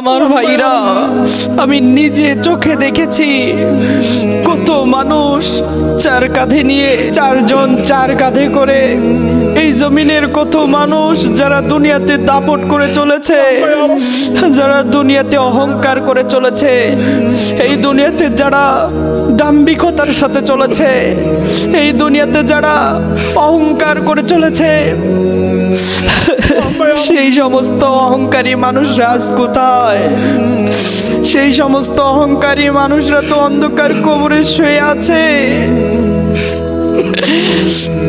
আমার ভাইরা আমি নিজে চোখে দেখেছি কত মানুষ, চার কাঁধে নিয়ে চারজন চার কাঁধে করে। এই জমিনের কত মানুষ যারা দুনিয়াতে দাপট করে চলেছে, যারা দুনিয়াতে অহংকার করে চলেছে, এই দুনিয়াতে যারা দাম্ভিকতার সাথে চলেছে, এই দুনিয়াতে যারা অহংকার করে চলেছে, সেই সমস্ত অহংকারী মানুষরা আজ কোথায়? সেই সমস্ত অহংকারী মানুষরা তো অন্ধকার কবরে শুয়ে আছে।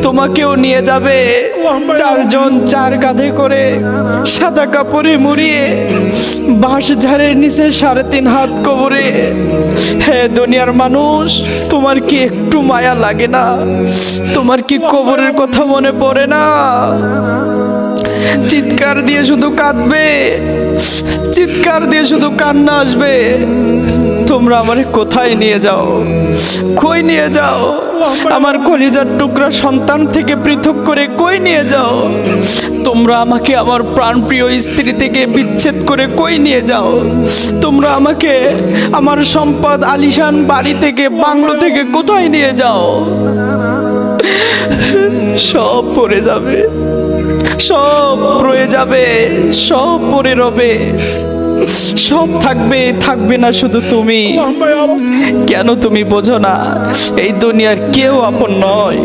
তোমাকেও নিয়ে যাবে। চারজন চার কাঁধে করে সাদা কাপড়ে মুড়িয়ে বাঁশ ঝাড়ের নিচে সাড়ে তিন হাত কবরে। হ্যাঁ দুনিয়ার মানুষ, তোমার কি একটু মায়া লাগে না? তোমার কি কবরের কথা মনে পড়ে না? চিৎকার দিয়ে শুধু কাঁদবে। চিৎকার দিয়ে শুধু কান্না আসবে। তোমরা আমারে কোথায় নিয়ে যাও? কই নিয়ে যাও? আমার কলিজার টুকরা সন্তান থেকে পৃথক করে কই নিয়ে যাও? তোমরা আমাকে আমার প্রাণপ্রিয় স্ত্রী থেকে বিচ্ছেদ করে কই নিয়ে যাও? তোমরা আমাকে আমার সম্পদ আলিশান বাড়ি থেকে বাংলো থেকে কোথায় নিয়ে যাও? সব পড়ে যাবে সব রয়ে যাবে সব পড়ে রবে। সব থাকবে থাকবে না শুধু তুমি। কেন তুমি বোঝো না? এই দুনিয়ার কেউ আপন নয়।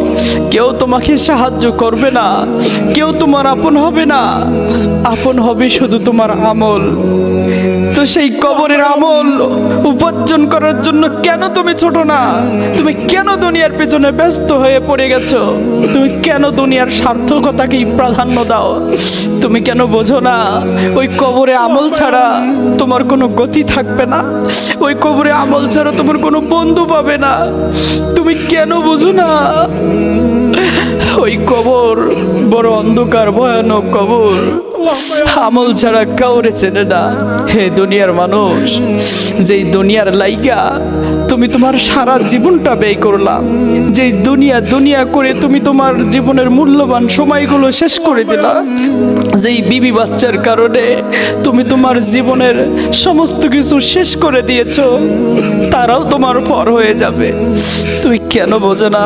কেউ তোমাকে সাহায্য করবে না। কেউ তোমার আপন হবে না। আপন হবে শুধু তোমার আমল। তো সেই কবরের আমল উপার্জন করার জন্য কেন তুমি ছোট না? তুমি কেন দুনিয়ার পেছনে ব্যস্ত হয়ে পড়ে গেছো? তুমি কেন দুনিয়ার সার্থকতাকেই প্রাধান্য দাও? তুমি কেন বোঝো না? ওই কবরে আমল ছাড়া তোমার কোনো গতি থাকবে না। ওই কবরে আমল ছাড়া তোমার কোনো বন্ধু পাবে না। তুমি কেন বুঝো না? ওই কবর বড় অন্ধকার, ভয়ানক কবর। আমল ছাড়া কাউরে চেনে না। হে দুনিয়ার মানুষ, যেই দুনিয়ার লাইগা, তুমি তোমার সারা জীবনটা ব্যয় করলাম যেই দুনিয়া দুনিয়া করে তুমি তোমার জীবনের মূল্যবান সময়গুলো শেষ করে দিলা। যেই বিবি বাচ্চার কারণে তুমি তোমার জীবনের সমস্ত কিছু শেষ করে দিয়েছ, তারাও তোমার পর হয়ে যাবে। তুমি কেন বোঝো না?